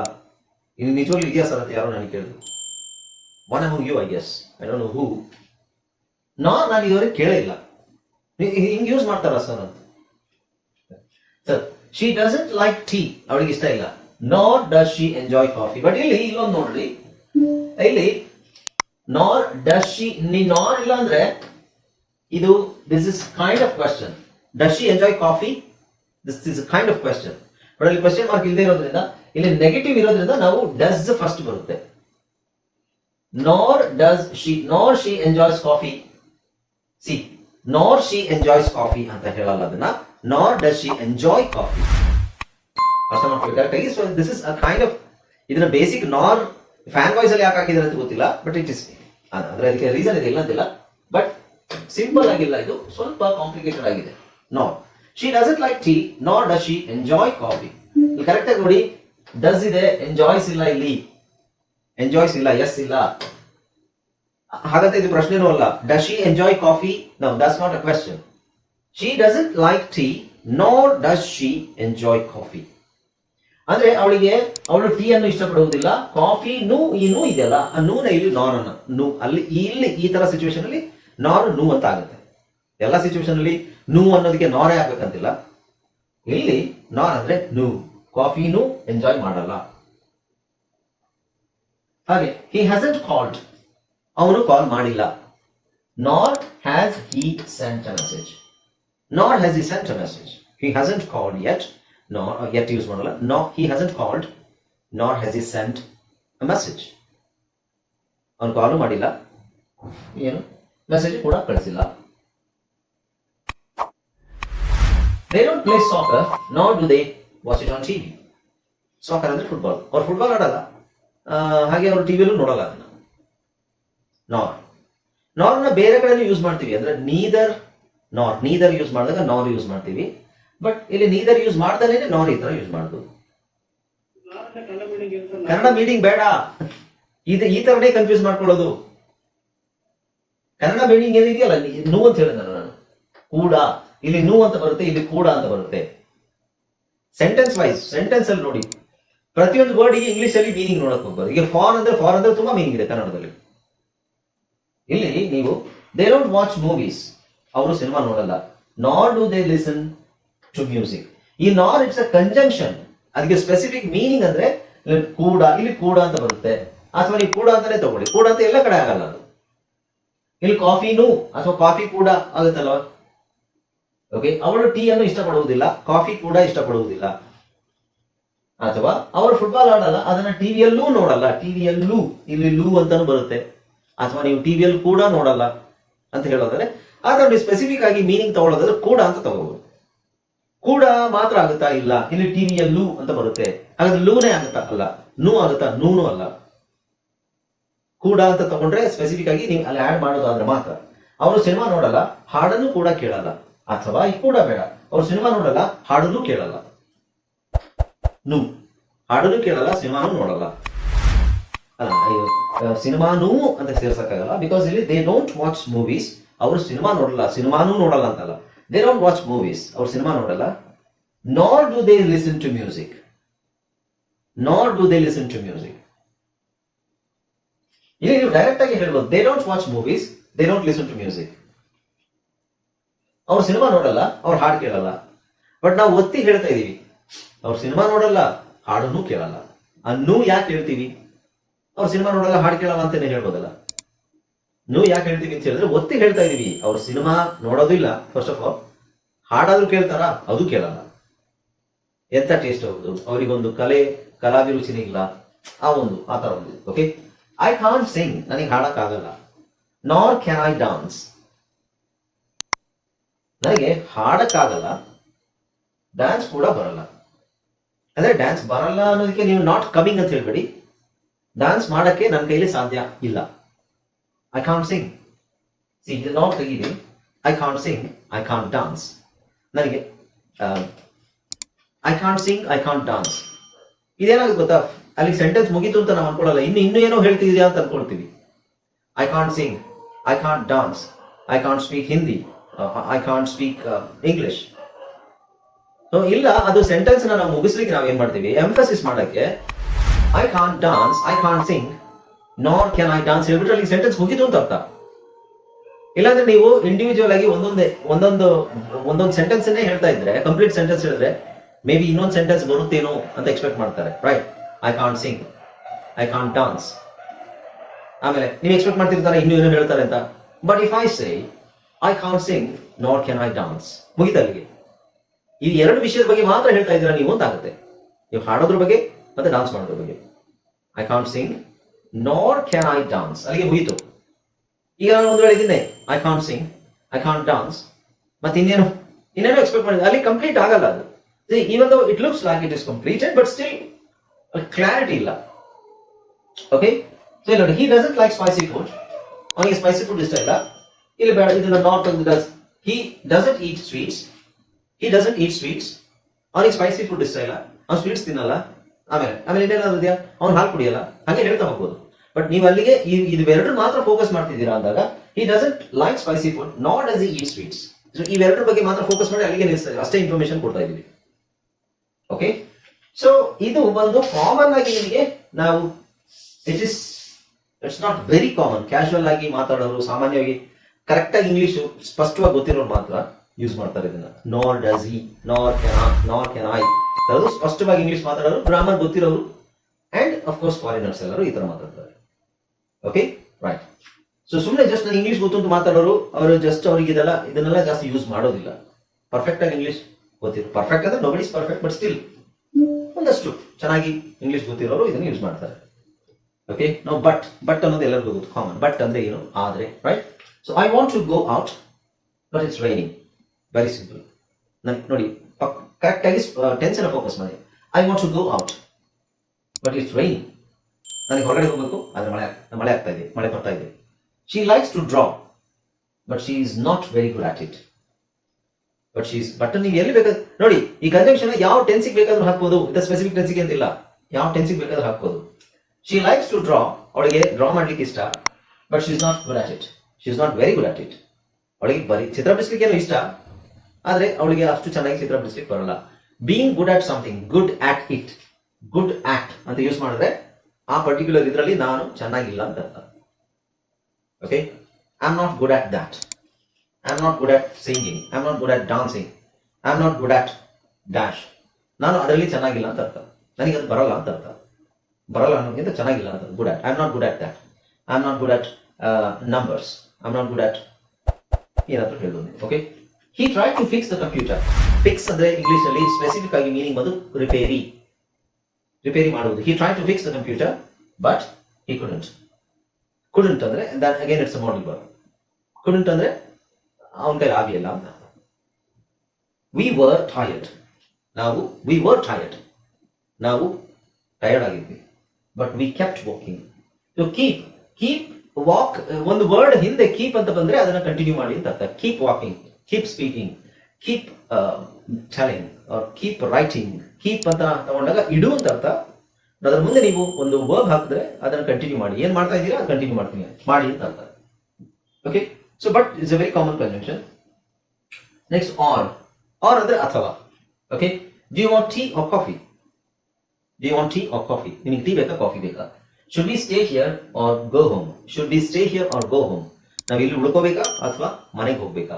Speaker 1: ಇದು ನಿಜವಾಗ್ಲೂ ಇದೆಯಾ ಸರ್? ಅಂತ ಯಾರೋ ನನಗೆ ಕೇಳಿದ್ರು. One who you I guess I don't who ನಾ ನಾನು ಇದುವರೆಗೆ ಕೇಳೇ ಇಲ್ಲ. ಹಿಂಗ್ ಯೂಸ್ ಮಾಡ್ತಾರ ಸರ್ ಅಂತ. Sir she doesn't like tea ಅವಳಿಗೆ ಇಷ್ಟ ಇಲ್ಲ. Nor does she enjoy coffee but ಇಲ್ಲಿ, ಇಲ್ಲೊಂದು ನೋಡ್ರಿ. ಇಲ್ಲಿ ನಾರ್ ಡಸ್ ಶಿ ನೀ ನಾರ್ ಇಲ್ಲ ಅಂದ್ರೆ, ಇದು this is kind of question does she enjoy coffee this is kind of question but ಅಲ್ಲಿ ಕ್ವಶನ್ ಮಾರ್ಕ್ ಇಲ್ಲದೆ ಇರೋದ್ರಿಂದ, ಇಲ್ಲಿ ನೆಗೆಟಿವ್ ಇರೋದ್ರಿಂದ ನಾವು ಡಸ್ ಫಸ್ಟ್ ಬರುತ್ತೆ. Nor does she nor she enjoys coffee she nor she enjoys coffee ಅಂತ ಹೇಳಲ್ಲ ಅದನ್ನ. Nor does she enjoy coffee ಅರ್ಥ ಮಾಡ್ಕೊಳ್ಳಿ ಕರೆಕ್ಟಾಗಿ so this is a kind of ಇದನ್ನ ಬೇಸಿಕ್ ನಾರ್ ಫ್ಯಾನ್ ವಾಯ್ಸ್ ಅಲ್ಲಿ ಯಾಕೆ ಹಾಕಿದ್ರೆ ಅಂತ ಗೊತ್ತಿಲ್ಲ ಬಟ್ ಇಟ್ ಇಸ್ ಅಂದ್ರೆ ಅದಕ್ಕೆ ರೀಸನ್ ಇದೆ, ಇಲ್ಲ ಅಂತಿಲ್ಲ. ಬಟ್ ಸಿಂಪಲ್ ಆಗಿಲ್ಲ ಇದು, ಸ್ವಲ್ಪ ಕಾಂಪ್ಲಿಕೇಟೆಡ್ ಆಗಿದೆ. No she doesn't like tea nor does she enjoy coffee correct ಆಗಿ ನೋಡಿ ಡಸ್ ಇದೆ ಎಂಜಾಯ್ಸ್ ಇಲ್ಲ ಇಲ್ಲಿ ಎಂಜಾಯ್ಸ್ ಇಲ್ಲ ಎಸ್ ಇಲ್ಲ ಹಾಗಂತ ಇದು ಪ್ರಶ್ನೆನೂ ಅಲ್ಲ. Does she enjoy coffee no that's not a question she doesn't like tea nor does she enjoy coffee ಅಂದ್ರೆ ಅವಳಿಗೆ, ಅವಳು ಟೀ ಅನ್ನು ಇಷ್ಟಪಡುವುದಿಲ್ಲ ಕಾಫಿ ನೂ, ಈ ನೂ ಇದೆಯಲ್ಲ, ಆ ನೂನ ಇಲ್ಲಿ ನಾರ್ ಅನ್ನ ನೂ, ಅಲ್ಲಿ, ಇಲ್ಲಿ ಈ ತರ ಸಿಚುವೇಶನ್ ಅಲ್ಲಿ ನಾನ್ ನೂ ಅಂತ ಆಗುತ್ತೆ. ಎಲ್ಲ ಸಿಚುವೇಶನ್ ಅಲ್ಲಿ ನೂ ಅನ್ನೋದಕ್ಕೆ ನಾರೇ ಆಗ್ಬೇಕಂತಿಲ್ಲ. ಇಲ್ಲಿ ನಾರ್ ಅಂದ್ರೆ ನೂ. ಕಾಫಿನೂ ಎಂಜಾಯ್ ಮಾಡಲ್ಲ. ಹಾಗೆ ಹಿ ಹ್ಯಾಸಂಟ್ ಕಾಲ್ಡ್ ಅವನು ಕಾಲ್ ಮಾಡಿಲ್ಲ. Not has he sent message not has he sent message he hasn't called yet not yet use ಮಾಡಲ್ಲ. ನಾ he hasn't called not has he sent message ಅವನು ಕಾಲು ಮಾಡಿಲ್ಲ. ಏನು? ಮೆಸೇಜ್ ಕೂಡ ಕಳಿಸಿಲ್ಲ. They don't play soccer not do they watch it on TV soccer ಅಂದ್ರೆ football ಅವ್ರು football ಆಡಲ್ಲ. ಹಾಗೆ ಅವರು ಟಿವಿಯಲ್ಲೂ ನೋಡಲ್ಲ ಅದನ್ನ. ನಾರ್ ನಾರ್ನ ಬೇರೆ ಕಡೆನೂ ಯೂಸ್ ಮಾಡ್ತೀವಿ. ಅಂದ್ರೆ ನೀದರ್ ನಾರ್ ನೀದರ್ ಯೂಸ್ ಮಾಡಿದಾಗ ನಾರ್ ಯೂಸ್ ಮಾಡ್ತೀವಿ. ಬಟ್ ಇಲ್ಲಿ ನೀದರ್ ಯೂಸ್ ಮಾಡ್ತಾನೆ ನಾರ್ ಈ ತರ ಯೂಸ್
Speaker 3: ಮಾಡ್ಬೋದು.
Speaker 1: ಕನ್ನಡ ಮೀನಿಂಗ್ ಬೇಡ. ಇದು ಈ ತರನೇ ಕನ್ಫ್ಯೂಸ್ ಮಾಡ್ಕೊಳ್ಳೋದು. ಕನ್ನಡ ಮೀಟಿಂಗ್ ಏನಿದೆಯಲ್ಲ, ನೀ- ನೂ ಅಂತ ಹೇಳಿದ ನಾನು. ಕೂಡ. ಇಲ್ಲಿ ನೂ ಅಂತ ಬರುತ್ತೆ, ಇಲ್ಲಿ ಕೂಡ ಅಂತ ಬರುತ್ತೆ. ಸೆಂಟೆನ್ಸ್ ವೈಸ್ ಸೆಂಟೆನ್ಸ್ ಅಲ್ಲಿ ನೋಡಿ. ಪ್ರತಿಯೊಂದು ವರ್ಡಿಗೆ ಇಂಗ್ಲಿಷ್ ಅಲ್ಲಿ ಮೀನಿಂಗ್ ನೋಡಕ್ ಹೋಗ್ಬಾರ್ದು. ಈಗ ಫಾರ್ ಅಂದ್ರೆ ಫಾರ್ ಅಂದ್ರೆ ತುಂಬಾ ಮೀನಿಂಗ್ ಇದೆ ಕನ್ನಡದಲ್ಲಿ. ಇಲ್ಲಿ ನೀವು ದೇ ಡೋಂಟ್ ವಾಚ್ ಮೂವೀಸ್ ಅವರು ಸಿನಿಮಾ ನೋಡಲ್ಲ. Nor do they listen to music ಈ ನಾರ್ ಇಟ್ಸ್ ಅ ಕಂಜಂಕ್ಷನ್ ಅದಕ್ಕೆ ಸ್ಪೆಸಿಫಿಕ್ ಮೀನಿಂಗ್ ಅಂದ್ರೆ ಕೂಡ ಇಲ್ಲಿ ಕೂಡ ಅಂತ ಬರುತ್ತೆ. ಅಥವಾ ನೀವು ಕೂಡ ಅಂತಾನೆ ತಗೊಳ್ಳಿ. ಕೂಡ ಅಂತ ಎಲ್ಲ ಕಡೆ ಆಗಲ್ಲ ಅದು. ಇಲ್ಲಿ ಕಾಫಿನೂ ಅಥವಾ ಕಾಫಿ ಕೂಡ ಆಗುತ್ತಲ್ವ? ಓಕೆ ಅವಳು ಟೀ ಅನ್ನು ಇಷ್ಟಪಡುವುದಿಲ್ಲ ಕಾಫಿ ಕೂಡ ಇಷ್ಟಪಡುವುದಿಲ್ಲ. ಅಥವಾ ಅವರು ಫುಟ್ಬಾಲ್ ಆಡಲ್ಲ, ಅದನ್ನ ಟಿವಿಯಲ್ಲೂ ನೋಡಲ್ಲ. ಟಿವಿಯಲ್ಲೂ ಇಲ್ಲಿ ಲೂ ಅಂತಾನು ಬರುತ್ತೆ. ಅಥವಾ ನೀವು ಟಿವಿಯಲ್ಲಿ ಕೂಡ ನೋಡಲ್ಲ ಅಂತ ಹೇಳೋದಾದ್ರೆ ಆದ್ರೆ ನೀವು ಸ್ಪೆಸಿಫಿಕ್ ಆಗಿ ಮೀನಿಂಗ್ ತಗೊಳ್ಳೋದಾದ್ರೆ ಕೂಡ ಅಂತ ತಗೋಬಹುದು ಕೂಡ ಮಾತ್ರ ಆಗುತ್ತಾ ಇಲ್ಲ, ಇಲ್ಲಿ ಟಿವಿಯಲ್ಲೂ ಅಂತ ಬರುತ್ತೆ. ಹಾಗಾದ್ರೆ ಲೂನೇ ಆಗುತ್ತಾ ಅಲ್ಲ? ನೂ ಆಗುತ್ತಾ? ನೂನು ಅಲ್ಲ. ಕೂಡ ಅಂತ ತಗೊಂಡ್ರೆ ಸ್ಪೆಸಿಫಿಕ್ ಆಗಿ ನೀವು ಅಲ್ಲಿ ಆಡ್ ಮಾಡೋದಾದ್ರೆ ಮಾತ್ರ. ಅವರು ಸಿನಿಮಾ ನೋಡಲ್ಲ, ಹಾಡನ್ನು ಕೂಡ ಕೇಳಲ್ಲ. ಅಥವಾ ಈ ಕೂಡ ಬೇಡ. ಅವ್ರು ಸಿನಿಮಾ ನೋಡಲ್ಲ, ಹಾಡೋದು ಕೇಳಲ್ಲ. ನು. ಹಾಡೋದು ಕೇಳಲ್ಲ, ಸಿನಿಮಾನು ನೋಡಲ್ಲ. ಅಲ್ಲ ಅಯ್ಯೋ ಸಿನಿಮಾನೂ ಅಂತ ಸೇರ್ಸಕ್ಕಾಗಲ್ಲ ಬಿಕಾಸ್ ಇಲ್ಲಿ ದೇ ಡೋಂಟ್ ವಾಚ್ ಮೂವೀಸ್ ಅವರು ಸಿನಿಮಾ ನೋಡಲ್ಲ, ಸಿನಿಮಾನೂ ನೋಡಲ್ಲ ಅಂತಲ್ಲ. ದೇ ಡೋಂಟ್ ವಾಚ್ ಮೂವೀಸ್ ಅವ್ರು ಸಿನಿಮಾ ನೋಡಲ್ಲ. Nor do they listen to music nor do they listen to music ಇಲ್ಲಿ ನೀವು ಡೈರೆಕ್ಟ್ ಆಗಿ ಹೇಳ್ಬೋದು they don't watch movies they don't listen to music ಅವ್ರು ಸಿನಿಮಾ ನೋಡಲ್ಲ, ಅವ್ರ ಹಾಡು ಕೇಳಲ್ಲ. ಬಟ್ ನಾವು ಒತ್ತಿ ಹೇಳ್ತಾ ಇದ್ದೀವಿ ಅವ್ರ ಸಿನಿಮಾ ನೋಡಲ್ಲ, ಹಾಡನ್ನು ಕೇಳಲ್ಲ. ಅನ್ನೂ ಯಾಕೆ ಹೇಳ್ತೀವಿ? ಅವ್ರ ಸಿನಿಮಾ ನೋಡಲ್ಲ, ಹಾಡು ಕೇಳಲ್ಲ ಅಂತಾನೆ ಹೇಳ್ಬೋದಲ್ಲ. ನೀವು ಯಾಕೆ ಹೇಳ್ತೀವಿ ಅಂತ ಹೇಳಿದ್ರೆ ಒತ್ತಿ ಹೇಳ್ತಾ ಇದೀವಿ. ಅವ್ರ ಸಿನಿಮಾ ನೋಡೋದು ಇಲ್ಲ ಫಸ್ಟ್ ಆಫ್ ಆಲ್ ಹಾಡಾದ್ರೂ ಕೇಳ್ತಾರ? ಅದು ಕೇಳಲ್ಲ. ಎಂತ ಟೇಸ್ಟ್ ಹೌದು ಅವರಿಗೊಂದು ಕಲೆ ಕಲಾಭಿರುಚಿನೇ ಇಲ್ಲ. ಆ ಒಂದು, ಆ ತರ ಒಂದು ಓಕೆ ಐ ಕಾಂಟ್ ಸಿಂಗ್ ನನಗೆ ಹಾಡಕ್ ಆಗಲ್ಲ ನಾರ್ ಕ್ಯಾನ್ ಐ ಡಾನ್ಸ್ ನನಗೆ ಹಾಡಕ್ಕಾಗಲ್ಲ ಡ್ಯಾನ್ಸ್ ಕೂಡ ಬರಲ್ಲ. ಅಂದ್ರೆ ಡ್ಯಾನ್ಸ್ ಬರಲ್ಲ ಅನ್ನೋದಕ್ಕೆ ನೀವು ನಾಟ್ ಕಮಿಂಗ್ ಅಂತ ಹೇಳ್ಬೇಡಿ. ಡ್ಯಾನ್ಸ್ ಮಾಡಕ್ಕೆ ನನ್ನ ಕೈಲಿ ಸಾಧ್ಯ ಇಲ್ಲ. ಐ ಕಾಂಟ್ ಸಿಂಗ್ ಸಿ ಇದು ತೆಗೀರಿ I can't sing I can't dance ನನಗೆ I can't sing I can't dance ಇದೇನಾಗುತ್ತೆ ಗೊತ್ತಾ? ಅಲ್ಲಿ ಸೆಂಟೆನ್ಸ್ ಮುಗೀತು ಅಂತ ನಾವು ಅನ್ಕೊಳ್ಳಲ್ಲ. ಇನ್ನು, ಇನ್ನೂ ಏನೋ ಹೇಳ್ತಿದ್ಯಾ ಅಂತ ಅನ್ಕೊಳ್ತೀವಿ I can't sing I can't dance I can't speak Hindi I can't speak English ಇಲ್ಲ, ಅದು ಸೆಂಟೆನ್ಸ್ ನಾವು ಮುಗಿಸ್ಲಿಕ್ಕೆ ನಾವು ಏನ್ ಮಾಡ್ತೀವಿ? ಎಂಫಸಿಸ್ ಮಾಡಕ್ಕೆ I can't dance I can't sing not can I dance ಹೇಳ್ಬಿಟ್ರೆ ಅಲ್ಲಿ ಸೆಂಟೆನ್ಸ್ ಮುಗಿತು ಅಂತ ಅರ್ಥ. ಇಲ್ಲಾಂದ್ರೆ ನೀವು ಇಂಡಿವಿಜುವಲ್ ಆಗಿ ಒಂದೊಂದೇ, ಒಂದೊಂದು ಒಂದೊಂದು ಸೆಂಟೆನ್ಸ್ ಹೇಳ್ತಾ ಇದ್ರೆ ಕಂಪ್ಲೀಟ್ ಸೆಂಟೆನ್ಸ್ ಹೇಳಿದ್ರೆ ಮೇ ಬಿ ಇನ್ನೊಂದು ಸೆಂಟೆನ್ಸ್ ಬರುತ್ತೇನೋ ಅಂತ ಎಕ್ಸ್ಪೆಕ್ಟ್ ಮಾಡ್ತಾರೆ. Right I can't sing I can't dance ಆಮೇಲೆ, ನೀವು ಎಕ್ಸ್ಪೆಕ್ಟ್ ಮಾಡ್ತಿರ್ತಾರೆ, ಇನ್ನೂ ಏನೋ ಹೇಳ್ತಾರೆ ಅಂತ. But if I say I can't sing not can I dance ಮುಗಿತ ಅಲ್ಲಿಗೆ ಈ ಎರಡು ವಿಷಯದ ಬಗ್ಗೆ ಮಾತ್ರ ಹೇಳ್ತಾ ಇದ್ದೀರಾ ನೀವು ಅಂತ ಆಗುತ್ತೆ ನೀವು ಹಾಡೋದ್ರ ಬಗ್ಗೆ ಮತ್ತೆ ಡಾನ್ಸ್ ಮಾಡೋದ್ರ ಬಗ್ಗೆ. I can't sing not can I dance ಅಲ್ಲಿಗೆ ಮುಗೀತು. ಈಗ ನಾನು ಒಂದು ವೇಳೆ I can't sing I can't dance ಮತ್ತೆ ಇನ್ನೇನು? ಇನ್ನೇನು ಎಕ್ಸ್ಪೆಕ್ಟ್ ಮಾಡಿದ್ರೆ ಅಲ್ಲಿ ಕಂಪ್ಲೀಟ್ ಆಗಲ್ಲ ಅದು. Even though it looks like it is completed but still clarity ಇಲ್ಲ. ಓಕೆ ಸೊ ನೋಡಿ he doesn't like spicy food ಅವನಿಗೆ ಸ್ಪೈಸಿ ಫುಡ್ ಇಷ್ಟ ಇಲ್ಲ. ಇಲ್ಲಿ ಬೇಡ ಇದನ್ನ ನಾಟ್ ಒಂದು does he doesn't eat sweets he doesn't eat sweets ಅವನಿಗೆ ಸ್ಪೈಸಿ ಫುಡ್ ಇಷ್ಟ ಇಲ್ಲ. ಅವ್ನು ಸ್ವೀಟ್ಸ್ ತಿನ್ನಲ್ಲ. ಆಮೇಲೆ ಆಮೇಲೆ ಇನ್ನೇನಾದ್ರು ಇದೆಯಾ? ಅವ್ನು ಹಾಲು ಕುಡಿಯಲ್ಲ. ಹಾಗೆ ಹೇಳ್ತಾ ಹೋಗ್ಬೋದು. ಬಟ್ ನೀವು ಅಲ್ಲಿಗೆ ಎರಡು ಮಾತ್ರ ಫೋಕಸ್ ಮಾಡ್ತಿದ್ದೀರಾ ಅಂದಾಗ he doesn't like spicy food not as eat sweets so ಇವೆರಡರ ಬಗ್ಗೆ ಮಾತ್ರ ಫೋಕಸ್ ಮಾಡಿ ಅಲ್ಲಿಗೆ ಅಷ್ಟೇ ಇನ್ಫಾರ್ಮೇಶನ್ ಕೊಡ್ತಾ ಇದ್ದೀವಿ. ಓಕೆ ಸೊ ಇದು ಒಂದು ಕಾಮನ್ ಆಗಿ ನಿಮಗೆ ನಾವು it is it's not very common casual ಆಗಿ ಮಾತಾಡೋರು ಸಾಮಾನ್ಯವಾಗಿ ಕರೆಕ್ಟ್ ಆಗಿ ಇಂಗ್ಲಿಷ್ ಸ್ಪಷ್ಟವಾಗಿ ಗೊತ್ತಿರೋರು ಮಾತ್ರ ಯೂಸ್ ಮಾಡ್ತಾರೆ ಇದನ್ನ. Nor does he nor can nor can I ಅದು ಸ್ಪಷ್ಟವಾಗಿ ಇಂಗ್ಲಿಷ್ ಮಾತಾಡೋರು ಗ್ರಾಮರ್ ಗೊತ್ತಿರೋರು ಅಂಡ್ ಅಫ್ ಕೋರ್ಸ್ ಫಾರಿನರ್ಸ್ ಎಲ್ಲರೂ ಈ ತರ ಮಾತಾಡ್ತಾರೆ. ಓಕೆ ರೈಟ್ ಸೊ ಸುಮ್ಮನೆ ಜಸ್ಟ್ ನಾನು ಇಂಗ್ಲಿಷ್ ಗೊತ್ತು ಅಂತ ಮಾತಾಡೋರು, ಅವರು ಜಸ್ಟ್ ಅವ್ರಿಗೆ ಇದೆಲ್ಲ, ಇದನ್ನೆಲ್ಲ ಜಾಸ್ತಿ ಯೂಸ್ ಮಾಡೋದಿಲ್ಲ. ಪರ್ಫೆಕ್ಟ್ ಆಗಿ ಇಂಗ್ಲಿಷ್ ಗೊತ್ತಿರೋ ಪರ್ಫೆಕ್ಟ್ ಅಂದ್ರೆ ನೋಬಡಿ ಪರ್ಫೆಕ್ಟ್ ಬಟ್ ಸ್ಟಿಲ್ ಒಂದಷ್ಟು ಚೆನ್ನಾಗಿ ಇಂಗ್ಲಿಷ್ ಗೊತ್ತಿರೋರು ಇದನ್ನ ಯೂಸ್ ಮಾಡ್ತಾರೆ. ಓಕೆ ನಾವು ಬಟ್ ಬಟ್ ಅನ್ನೋದು ಎಲ್ಲರಿಗೂ ಗೊತ್ತು. ಕಾಮನ್ ಬಟ್ ಅಂದ್ರೆ ಏನು? ಆದ್ರೆ right so I want to go out but it's raining very simple ನನ್ ನೋಡಿ ಕರೆಕ್ಟ್ ಆಗಿ ಟೆನ್ಸ್ ಅನ್ನ ಫೋಕಸ್ ಮಾಡಿ I want to go out but it's raining ನನಗೆ ಹೊರಗಡೆ ಹೋಗ್ಬೇಕು, ಆದರೆ ಮಳೆ ಮಳೆ ಆಗ್ತಾ ಇದೆ, ಮಳೆ ಬರ್ತಾ ಇದೆ. She likes to draw but she is not very good at it but she's but ನೀವು ಎಲ್ಲಿ ಬೇಕಾದ್ರೆ ನೋಡಿ, ಈ ಕಂಜಂಕ್ಷನ್ ಯಾವ ಟೆನ್ಸಿಗೆ ಬೇಕಾದ್ರೂ ಹಾಕ್ಬೋದು ಇದು ಸ್ಪೆಸಿಫಿಕ್ ಟೆನ್ಸಿಗೆ ಅಂತಿಲ್ಲ. ಯಾವ ಟೆನ್ಸಿಗೆ ಬೇಕಾದ್ರೂ ಹಾಕ್ಬೋದು. ಶಿ ಲೈಕ್ಸ್ ಟು ಡ್ರಾ ಅವಳಿಗೆ ಡ್ರಾ ಮಾಡ್ಲಿಕ್ಕೆ ಇಷ್ಟ but she is not good at it she is not very good at it ಅವಳಿಗೆ ಬರೀ ಚಿತ್ರ ಬಿಡಿಸ್ಲಿಕ್ಕೆ ಏನು ಇಷ್ಟ. ಆದ್ರೆ ಅವಳಿಗೆ ಅಷ್ಟು ಚೆನ್ನಾಗಿ ಚಿತ್ರ ಬಿಡಿಸ್ಲಿಕ್ಕೆ ಬರಲ್ಲ. Being good at something good at it good at ಅಂತ ಯೂಸ್ ಮಾಡಿದ್ರೆ ಆ ಪರ್ಟಿಕ್ಯುಲರ್ ಇದರಲ್ಲಿ ನಾನು ಚೆನ್ನಾಗಿಲ್ಲ ಅಂತ ಅರ್ಥ. Okay I am not good at that I am not good at singing I am not good at dancing I am not good at dash ನಾನು ಅದರಲ್ಲಿ ಚೆನ್ನಾಗಿಲ್ಲ ಅಂತ ಅರ್ಥ. ನನಗೆ ಅದು ಬರಲ್ಲ ಅಂತ ಅರ್ಥ. ಬರಲ್ಲ ಅನ್ನೋದಕ್ಕಿಂತ ಚೆನ್ನಾಗಿಲ್ಲ ಅಂತ good at I am not good at that I am not good at numbers am not good at ಏನಾದರೂ ಹೇಳೋದು okay he try to fix the computer fix ಅಂದ್ರೆ ಇಂಗ್ಲಿಷ್ ಅಲ್ಲಿ ಸ್ಪೆಸಿಫಿಕ್ ಆಗಿ ಮೀನಿಂಗ್ ಬಂದು ರಿಪೇರಿ ರಿಪೇರಿ ಮಾಡುವುದು. He try to fix the computer but he couldn't couldn't ಅಂದ್ರೆ ದಟ್ ಅಗೇನ್ ಇಟ್ಸ್ ಮಾಡಲ್ ಬರ್ ಕುಡಂಟ್ ಅಂದ್ರೆ, ಅವನ ಕೈಲಿ ಆಗಲಿಲ್ಲ ಅಂತ. ವಿ ವರ್ ಟಯರ್ಡ್ ನಾವು ವಿ ವರ್ ಟಯರ್ಡ್ ನಾವು tired ಆಗಿದ್ವಿ. But we kept walking you keep keep walk ಒಂದು ವರ್ಡ್ ಹಿಂದೆ ಕೀಪ್ ಅಂತ ಬಂದ್ರೆ ಅದನ್ನ ಕಂಟಿನ್ಯೂ ಮಾಡಿ ಅಂತ ಅರ್ಥ. Keep walking keep speaking keep telling keep writing keep ಅಂತ ತಗೊಂಡಾಗ ಇಡು ಅಂತ ಅರ್ಥ. ಅದರ ಮುಂದೆ ನೀವು ಒಂದು ವರ್ಬ್ ಹಾಕಿದ್ರೆ ಅದನ್ನ ಕಂಟಿನ್ಯೂ ಮಾಡಿ. ಏನ್ ಮಾಡ್ತಾ ಇದ್ದೀರಾ? ಅದು ಕಂಟಿನ್ಯೂ ಮಾಡ್ತೀನಿ. ಮಾಡಿ ಅಂತ ಅರ್ಥ. Okay so but is a very common convention next or or ಅಂದ್ರೆ ಅಥವಾ. Okay do want tea or coffee do want tea or coffee ನಿಮಗೆ ಟೀ ಬೇಕಾ? ಕಾಫಿ ಬೇಕಾ? Should be stay here or go home should be stay here or go home ನಾವು ಇಲ್ಲಿ ಉಳ್ಕೋಬೇಕಾ ಅಥವಾ ಮನೆಗೆ ಹೋಗ್ಬೇಕಾ?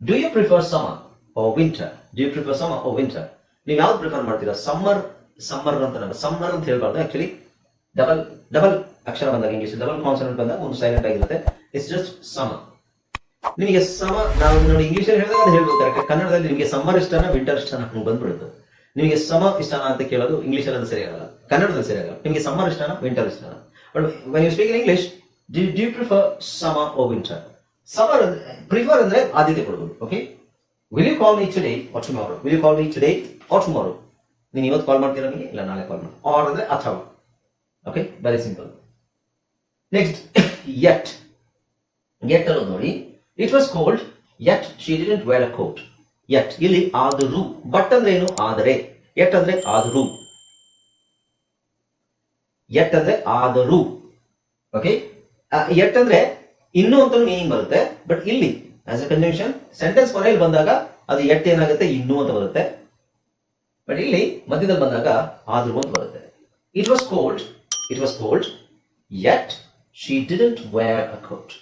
Speaker 1: Do you prefer summer or winter do you prefer summer or winter ನೀವು ಯಾವ್ದು ಪ್ರಿಫರ್ ಮಾಡ್ತೀರಾ? ಸಮ್ಮರ್ ಸಮ್ಮರ್ ಅಂತ ಸಮ್ಮರ್ ಅಂತ ಹೇಳ್ಬಾರ್ದು ಆಕ್ಚುಲಿ ಡಬಲ್ ಡಬಲ್ ಅಕ್ಷರ ಬಂದಾಗ ಇಂಗ್ಲಿಷ್ ಡಬಲ್ ಕಾನ್ಸನೆಂಟ್ ಬಂದಾಗ ಒಂದು ಸೈಲೆಂಟ್ ಆಗಿರುತ್ತೆ. ಇಟ್ಸ್ ಜಸ್ಟ್ ಸಮರ್ ನಿಮಗೆ ಸಮ ನಾವು ನೋಡಿ ಇಂಗ್ಲಿಷ್ ಅಲ್ಲಿ ಹೇಳಿದಾಗ ಅದು ಹೇಳ್ಬೋದು ಕರೆಕ್ಟ್ ಕನ್ನಡದಲ್ಲಿ ನಿಮಗೆ ಸಮ್ಮರ್ ಇಷ್ಟನ ವಿಂಟರ್ ಇಷ್ಟನ? ಬಂದ್ಬಿಡುತ್ತೆ. ನಿಮಗೆ ಸಮ ಇಷ್ಟನ ಅಂತ ಕೇಳೋದು ಇಂಗ್ಲಿಷ್ ಅಲ್ಲಿ ಅದು ಸರಿಯಾಗಲ್ಲ ಕನ್ನಡದಲ್ಲಿ ಸರಿಯಾಗಲ್ಲ ನಿಮಗೆ ಸಮ್ಮರ್ ಇಷ್ಟನಾ ವಿಂಟರ್ ಇಷ್ಟನಾ but when you speak in English do do prefer summer or winter summer prefer ಅಂದ್ರೆ ಆದ್ಯತೆ ಕೊಡಬಹುದು okay will you call me today or tomorrow will you call me today or tomorrow ನೀನು ಇವತ್ತು ಕಾಲ್ ಮಾಡ್ತೀರಾ ನನಗೆ? ಇಲ್ಲ, ನಾಳೆ ಕಾಲ್ ಮಾಡಿ ಆರ್ ಅಂದ್ರೆ ಅಥವಾ. Okay very simple next yet yet ಅನ್ನೋದು ನೋಡಿ. It was cold yet she didn't wear a coat yet ಇಲ್ಲಿ ಆದರೂ. ಬಟ್ ಅಂದ್ರೆ ಏನು? ಆದರೆ. ಯಟ್ ಅಂದ್ರೆ ಆದರೂ. ಯಟ್ ಅಂದ್ರೆ ಆದರೂ. ಓಕೆ ಯಟ್ ಅಂದ್ರೆ ಇನ್ನೂ ಅಂತ ಮೀನಿಂಗ್ ಬರುತ್ತೆ ಬಟ್ ಇಲ್ಲಿ ಆಸ್ ಅ ಕಂಜಂಕ್ಷನ್ ಸೆಂಟೆನ್ಸ್ ಕೊನೆಯಲ್ಲಿ ಬಂದಾಗ ಅದು ಎಟ್ ಏನಾಗುತ್ತೆ ಇನ್ನೂ ಅಂತ ಬರುತ್ತೆ. ಬಟ್ ಇಲ್ಲಿ ಮಧ್ಯದಲ್ಲಿ ಬಂದಾಗ ಆದರೂ ಅಂತ ಬರುತ್ತೆ. It was cold it was cold yet she didn't wear a coat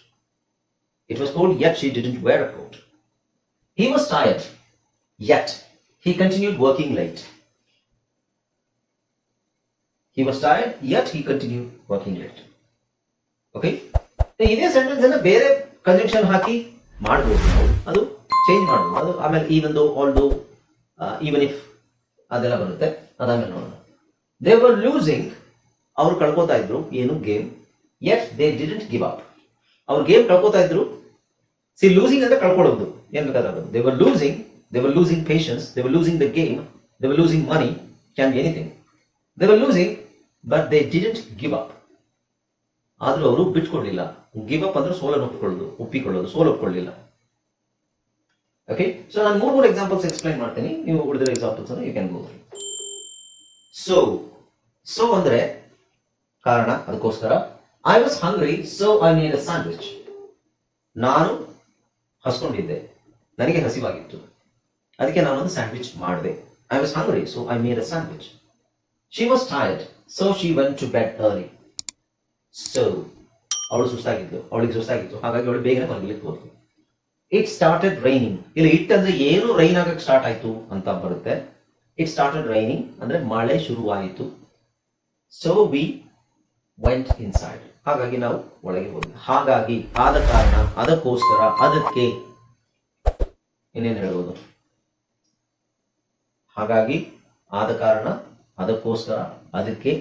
Speaker 1: it was cold yet she didn't wear a coat he was tired, yet he continued working late. He was tired, yet he continued working late. Okay? ಇದೇ sentence ಅನ್ನ ಬೇರೆ conjunction ಹಾಕಿ ಮಾಡ್ಬೋದು ನಾವು. ಅದು change ಮಾಡಬಹುದು ಅದು ಆಮೇಲೆ even though all ದೋ ಈವನ್ ಇಫ್ ಅದೆಲ್ಲ ಬರುತ್ತೆ. ಅದಾದ್ಮೇಲೆ ನೋಡೋಣ. ದೇ ವರ್ ಲೂಸಿಂಗ್ ಅವ್ರು ಕಳ್ಕೊತಾ ಇದ್ರು ಏನು game yet they didn't give up ಅವ್ರು ಗೇಮ್ ಕಳ್ಕೊತಾ ಇದ್ರು. ಸಿ ಲೂಸಿಂಗ್ ಅಂದ್ರೆ ಕಳ್ಕೊಳ್ಳೋದು. ಏನ್ ಬೇಕಾದ್ರೆ they were losing they were losing patience they were losing the game they were losing money can be anything they were losing but they didn't give up ಆದರೂ ಅವರು ಬಿಟ್ಕೊಳ್ಳಿಲ್ಲ ಗಿವ್ ಅಪ್ ಅಂದ್ರೆ ಸೋಲನ್ನು ಒಪ್ಕೊಳ್ಳೋದು ಒಪ್ಪಿಕೊಳ್ಳೋದು, ಸೋಲ್ ಒಪ್ಕೊಳ್ಳಿಲ್ಲ ಓಕೆ ಸೊ ನಾನು ಮೂರು ಮೂರು ಎಕ್ಸಾಂಪಲ್ಸ್ ಎಕ್ಸ್ಪ್ಲೈನ್ ಮಾಡ್ತೀನಿ. ನೀವು ಉಳಿದಿರೋ ಎಕ್ಸಾಂಪಲ್ಸ್ ಅನ್ನು you can go so so ಅಂದ್ರೆ ಕಾರಣ ಅದಕ್ಕೋಸ್ಕರ I was hungry so I made a sandwich ನಾನು ಹಸ್ಕೊಂಡಿದ್ದೆ. ನನಗೆ ಹಸಿವಾಗಿತ್ತು. ಅದಕ್ಕೆ ನಾನೊಂದು ಸ್ಯಾಂಡ್ವಿಚ್ ಮಾಡಿದೆ. I was hungry so I made a sandwich she was tired so she went to bed early so ಅವಳು ಸುಸ್ತಾಗಿದ್ದು, ಅವಳಿಗೆ ಸುಸ್ತಾಗಿತ್ತು. ಹಾಗಾಗಿ ಅವಳು ಬೇಗನೆ ಮಲಗಲಿಕ್ಕೆ ಹೋದ್ಲು. ಇಟ್ ಸ್ಟಾರ್ಟೆಡ್ ರೈನಿಂಗ್ ಇಲ್ಲಿ ಇಟ್ ಅಂದ್ರೆ ಏನು ರೈನ್ ಆಗಕ್ಕೆ ಸ್ಟಾರ್ಟ್ ಆಯ್ತು ಅಂತ ಬರುತ್ತೆ. ಇಟ್ ಸ್ಟಾರ್ಟೆಡ್ ರೈನಿಂಗ್ ಅಂದ್ರೆ ಮಳೆ ಶುರುವಾಯಿತು. ಸೊ ವಿ ವೆಂಟ್ ಇನ್ಸೈಡ್ ಹಾಗಾಗಿ ನಾವು ಒಳಗೆ ಹೋದ್ವಿ. ಹಾಗಾಗಿ ಆದ ಕಾರಣ, ಅದಕ್ಕೋಸ್ಕರ ಅದಕ್ಕೆ ಇನ್ನೇನು ಹೇಳ್ಬೋದು? ಹಾಗಾಗಿ ಆದ ಕಾರಣ ಅದಕ್ಕೋಸ್ಕರ ಅದಕ್ಕೆ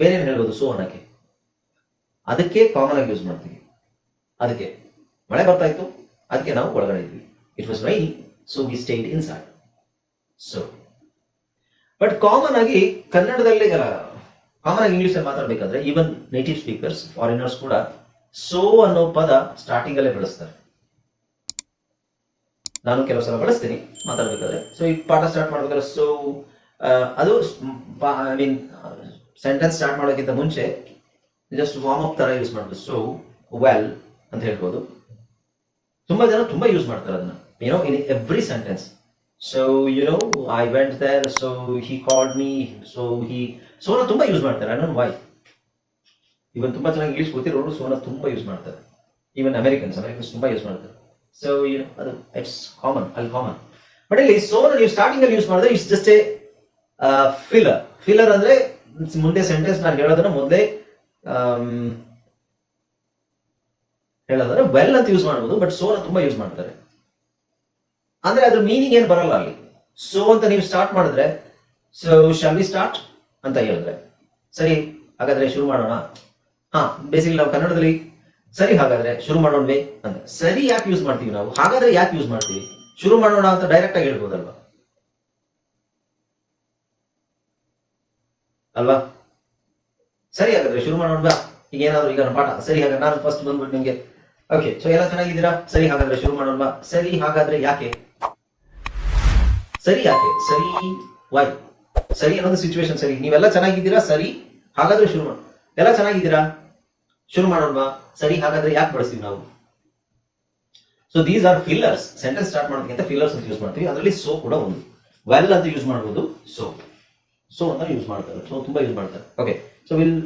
Speaker 1: ಬೇರೆ ಏನು ಹೇಳ್ಬೋದು ಸುವರ್ಣಕ್ಕೆ. ಅದಕ್ಕೆ ಕಾಮನ್ ಆಗಿ ಯೂಸ್ ಮಾಡ್ತೀವಿ. ಅದಕ್ಕೆ ಮಳೆ ಬರ್ತಾ ಇತ್ತು, ಅದಕ್ಕೆ ನಾವು ಒಳಗಡೆ ಇದ್ವಿ. It was rainy so we stayed inside so but common ಆಗಿ ಕನ್ನಡದಲ್ಲಿ ಕಾಮನ್ ಆಗಿ ಇಂಗ್ಲಿಷ್ ಅಲ್ಲಿ ಮಾತಾಡ್ಬೇಕಾದ್ರೆ ಈವನ್ ನೇಟಿವ್ ಸ್ಪೀಕರ್ಸ್ ಫಾರಿನರ್ಸ್ ಕೂಡ ಸೋ ಅನ್ನೋ ಪದ ಸ್ಟಾರ್ಟಿಂಗ್ ಅಲ್ಲೇ ಬಳಸ್ತಾರೆ. ನಾನು ಕೆಲವು ಸಲ ಬಳಸ್ತೀನಿ, ಮಾತಾಡ್ಬೇಕಾದ್ರೆ. ಸೊ ಈ ಪಾಠ ಸ್ಟಾರ್ಟ್ ಮಾಡ್ಬೇಕಾದ್ರೆ ಸೊ ಅದು ಐ ಮೀನ್, ಸೆಂಟೆನ್ಸ್ ಸ್ಟಾರ್ಟ್ ಮಾಡೋಕ್ಕಿಂತ ಮುಂಚೆ ಜಸ್ಟ್ ವಾರ್ಮ್ ಅಪ್ ತರ ಯೂಸ್ ಮಾಡ್ಬೋದು. ಸೊ ವೆಲ್ ಅಂತ ಹೇಳ್ಬೋದು. ತುಂಬಾ ಜನ ತುಂಬಾ ಯೂಸ್ ಮಾಡ್ತಾರೆ ಅದನ್ನ you know in every sentence so you know I went there so he called me so he Sona ತುಂಬಾ ಯೂಸ್ ಮಾಡ್ತಾರೆ. ಡೋಂಟ್ ವೈ ಇವನ್ ತುಂಬಾ ಚೆನ್ನಾಗಿ ಇಂಗ್ಲೀಷ್ ಗೊತ್ತಿರೋರು ಸೋನ ತುಂಬಾ ಯೂಸ್ ಮಾಡ್ತಾರೆ. ಈವನ್ ಅಮೆರಿಕನ್ಸ್ ಅಮೆರಿಕನ್ಸ್ ತುಂಬಾ ಯೂಸ್ ಮಾಡ್ತಾರೆ. ಸೊ ಅದು ಇಟ್ಸ್ ಕಾಮನ್ ಅಲ್ಲಿ ಕಾಮನ್ ಬಟ್ ಇಲ್ಲಿ ಸೋನ ನೀವು ಸ್ಟಾರ್ಟಿಂಗ್ ಅಲ್ಲಿ ಯೂಸ್ ಮಾಡಿದ್ರೆ it's just a filler filler ಅಂದ್ರೆ ಮುಂದೆ ಸೆಂಟೆನ್ಸ್ ನಾನು ಹೇಳೋದನ್ನ ಮೊದಲೇ ಹೇಳೋದಾದ್ರೆ ವೆಲ್ ಅಂತ ಯೂಸ್ ಮಾಡ್ಬೋದು ಬಟ್ ಸೋನ ತುಂಬಾ ಯೂಸ್ ಮಾಡ್ತಾರೆ. ಅಂದ್ರೆ ಅದ್ರ ಮೀನಿಂಗ್ ಏನ್ ಬರಲ್ಲ ಅಲ್ಲಿ. ಸೋ ಅಂತ ನೀವು ಸ್ಟಾರ್ಟ್ ಮಾಡಿದ್ರೆ ಸೊ ಶಾಲ್ ವಿ ಸ್ಟಾರ್ಟ್ ಅಂತ ಹೇಳಿದ್ರೆ, ಸರಿ, ಹಾಗಾದ್ರೆ ಶುರು ಮಾಡೋಣ. ಹಾ ಬೇಸಿಕಲಿ ನಾವು ಕನ್ನಡದಲ್ಲಿ, ಸರಿ, ಹಾಗಾದ್ರೆ ಶುರು ಮಾಡೋಣವೇ ಅಂತ. ಸರಿ, ಯಾಕೆ ಯೂಸ್ ಮಾಡ್ತೀವಿ ನಾವು? ಹಾಗಾದ್ರೆ ಯಾಕೆ ಯೂಸ್ ಮಾಡ್ತೀವಿ? ಶುರು ಮಾಡೋಣ ಅಂತ ಡೈರೆಕ್ಟ್ ಆಗಿ ಹೇಳ್ಬೋದಲ್ವಾ? ಅಲ್ವಾ? ಸರಿ ಹಾಗಾದ್ರೆ ಶುರು ಮಾಡೋಣ, ಬಾ. ಈಗ ಏನಾದ್ರು ಈಗ ಪಾಠ. ಸರಿ ಹಾಗಾದ್ರೆ ನಾನು ಫಸ್ಟ್ ಬಂದ್ಬಿಟ್ಟು ನಿಮ್ಗೆ ಓಕೆ ಸೊ ಎಲ್ಲ ಚೆನ್ನಾಗಿದ್ದೀರಾ? ಸರಿ ಹಾಗಾದ್ರೆ ಶುರು ಮಾಡೋಣ ಸರಿ ಹಾಗಾದ್ರೆ ಯಾಕೆ? ಸರಿ ಯಾಕೆ? ಸರಿ ವೈ ಸರಿ ಅನ್ನೋದು ಸಿಚುವೇಶನ್ ಸರಿ. ನೀವೆಲ್ಲ ಚೆನ್ನಾಗಿದ್ದೀರಾ? ಸರಿ. ಹಾಗಾದ್ರೆ ಶುರು ಮಾಡ ಎಲ್ಲ ಚೆನ್ನಾಗಿದ್ದೀರಾ? ಶುರು ಮಾಡೋಣ ಸರಿ ಹಾಗಾದ್ರೆ ಯಾಕೆ ಬಳಸ್ತೀವಿ ನಾವು? So these are fillers sentence start ಮಾಡೋದಕ್ಕಿಂತ ಫಿಲ್ಲರ್ಸ್ ಅಂತ ಯೂಸ್ ಮಾಡ್ತೀವಿ. ಅದರಲ್ಲಿ ಸೋ ಕೂಡ ಒಂದು ವೆಲ್ ಅಂತ ಯೂಸ್ ಮಾಡ್ಬೋದು ಸೋ ಸೊ ಅಂತ ಯೂಸ್ ಮಾಡ್ತಾರೆ. ಸೊ ತುಂಬಾ ಯೂಸ್ ಮಾಡ್ತಾರೆ. Okay so will